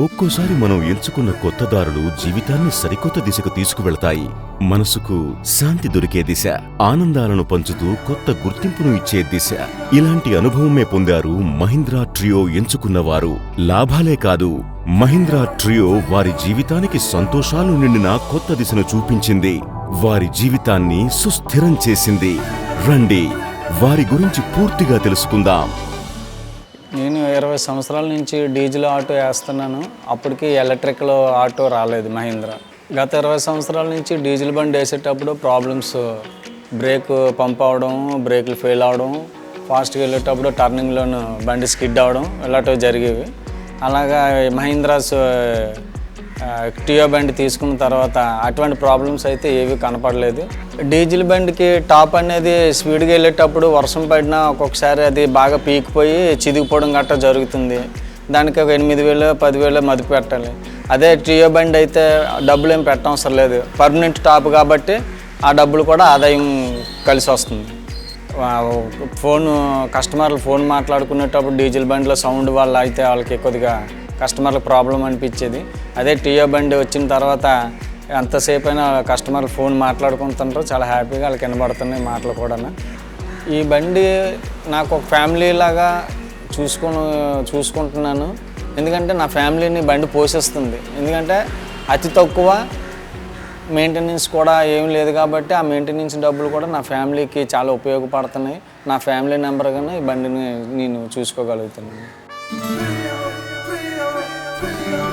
ఒక్కోసారి మనం ఎంచుకున్న కొత్త దారులు జీవితాన్ని సరికొత్త దిశకు తీసుకువెళతాయి. మనసుకు శాంతి దొరికే దిశ ఆనందాలను పంచుతూ కొత్త గుర్తింపును ఇచ్చే దిశ. ఇలాంటి అనుభవమే పొందారు మహీంద్రా ట్రియో ఎంచుకున్నవారు. లాభాలే కాదు మహీంద్రా ట్రియో వారి జీవితానికి సంతోషాలు నిండిన కొత్త దిశను చూపించింది. వారి జీవితాన్ని సుస్థిరం చేసింది. రండి వారి గురించి పూర్తిగా తెలుసుకుందాం. ఇరవై సంవత్సరాల నుంచి డీజిల్ ఆటో వేస్తున్నాను. అప్పటికి ఎలక్ట్రికల్ ఆటో రాలేదు మహీంద్ర. గత ఇరవై సంవత్సరాల నుంచి డీజిల్ బండి వేసేటప్పుడు ప్రాబ్లమ్స్. బ్రేక్ పంప్ అవడం బ్రేకులు ఫెయిల్ అవడం ఫాస్ట్గా వెళ్ళేటప్పుడు టర్నింగ్లోను బండి స్కిడ్ అవడం ఇలాంటివి జరిగేవి. అలాగా మహీంద్రాస్ టియో బండి తీసుకున్న తర్వాత అటువంటి ప్రాబ్లమ్స్ అయితే ఏవి కనపడలేదు. డీజిల్ బండికి టాప్ అనేది స్పీడ్గా వెళ్ళేటప్పుడు వర్షం పడినా ఒక్కొక్కసారి అది బాగా పీకిపోయి చిదిగిపోవడం గట్రా జరుగుతుంది. దానికి ఒక ఎనిమిది వేలు పదివేలు మదుపు పెట్టాలి. అదే టియో బండి అయితే డబ్బులు ఏం పెట్టవసరం లేదు. పర్మనెంట్ టాప్ కాబట్టి ఆ డబ్బులు కూడా ఆదాయం కలిసి వస్తుంది. ఫోన్ కస్టమర్లు ఫోన్ మాట్లాడుకునేటప్పుడు డీజిల్ బండిలో సౌండ్ వల్ల అయితే వాళ్ళకి కొద్దిగా కస్టమర్లకు ప్రాబ్లం అనిపించేది. అదే టీయో బండి వచ్చిన తర్వాత ఎంతసేపు అయినా కస్టమర్లు ఫోన్ మాట్లాడుకుంటుంటారు చాలా హ్యాపీగా వాళ్ళకి వినబడుతున్నాయి మాటలు కూడా ఈ బండి నాకు ఒక ఫ్యామిలీ లాగా చూసుకుని చూసుకుంటున్నాను. ఎందుకంటే నా ఫ్యామిలీని బండి పోషిస్తుంది. ఎందుకంటే అతి తక్కువ మెయింటెనెన్స్ కూడా ఏం లేదు కాబట్టి ఆ మెయింటెనెన్స్ డబ్బులు కూడా నా ఫ్యామిలీకి చాలా ఉపయోగపడుతున్నాయి. నా ఫ్యామిలీ నెంబర్గానే ఈ బండిని నేను చూసుకోగలుగుతున్నాను. be